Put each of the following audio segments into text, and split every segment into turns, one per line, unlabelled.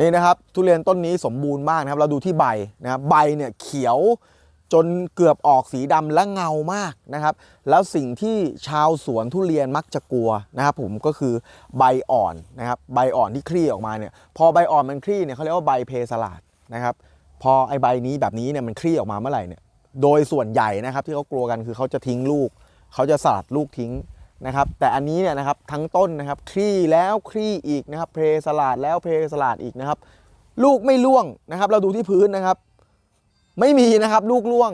นี่นะครับทุเรียนต้นนี้สมบูรณ์มากนะครับ เราดูที่ใบนะครับใบเนี่ยเขียวจนเกือบออกสีดำและเงามากนะครับ แล้วสิ่งที่ชาวสวนทุเรียนมักจะกลัวนะครับ ผมก็คือใบอ่อนนะครับ ใบอ่อนที่คลี่ออกมาเนี่ยพอใบอ่อนมันคลี่เนี่ยเขาเรียกว่าใบเพสลาดนะครับ พอไอใบนี้แบบนี้เนี่ยมันคลี่ออกมาเมื่อไหร่เนี่ยโดยส่วนใหญ่นะครับที่เขากลัวกันคือเขาจะทิ้งลูก เขาจะสลัดลูกทิ้ง นะครับแต่อันนี้เนี่ยนะครับทั้งต้นนะครับคลี่แล้วคลี่อีกนะครับเพสลาดแล้วเพสลาดอีกนะครับ ลูกไม่ร่วงนะครับ เราดูที่พื้นนะครับ ไม่มีนะครับลูกร่วง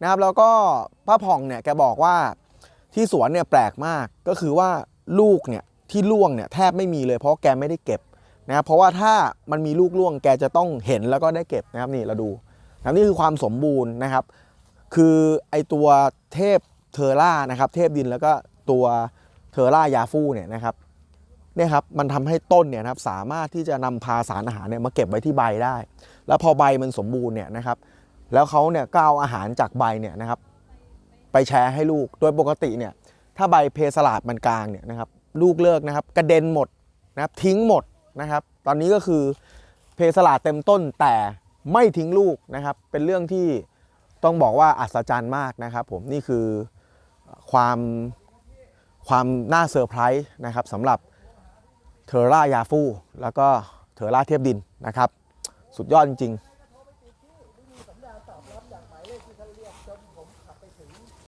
นะครับ แล้วก็ป้าผ่องเนี่ยแกบอกว่าที่สวนเนี่ยแปลกมากก็คือว่าลูกเนี่ยที่ร่วงเนี่ยแทบไม่มีเลยเพราะแกไม่ได้เก็บนะครับเพราะว่าถ้ามันมีลูกร่วงแกจะต้องเห็นแล้วก็ได้เก็บนะครับนี่เราดูนะนี่คือความสมบูรณ์นะครับ คือไอตัวเทพเทอร่านะครับ เทพดินแล้วก็ ตัวเทอร่ายาฟูเนี่ยนะครับเนี่ยครับมันทำให้ต้นเนี่ยนะครับสามารถที่จะนำพาสารอาหารเนี่ยมาเก็บไว้ที่ใบได้ แล้วพอใบมันสมบูรณ์เนี่ยนะครับ แล้วเขาเนี่ยก็เอาอาหารจากใบเนี่ยนะครับ ไปแชร์ให้ลูกโดยปกติเนี่ยถ้าใบเพสลาดมันกลางเนี่ยนะครับลูกเลิกนะครับกระเด็นหมดนะครับทิ้งหมดนะครับ ตอนนี้ก็คือเพสลาดเต็มต้นแต่ไม่ทิ้งลูกนะครับ เป็นเรื่องที่ต้องบอกว่าอัศจรรย์มากนะครับ ผมนี่คือความ ความน่าเซอร์ไพรส์นะครับสำหรับเทอร่ายาฟูแล้วก็เทอร่าเทียบดินนะครับ สุดยอดจริงๆ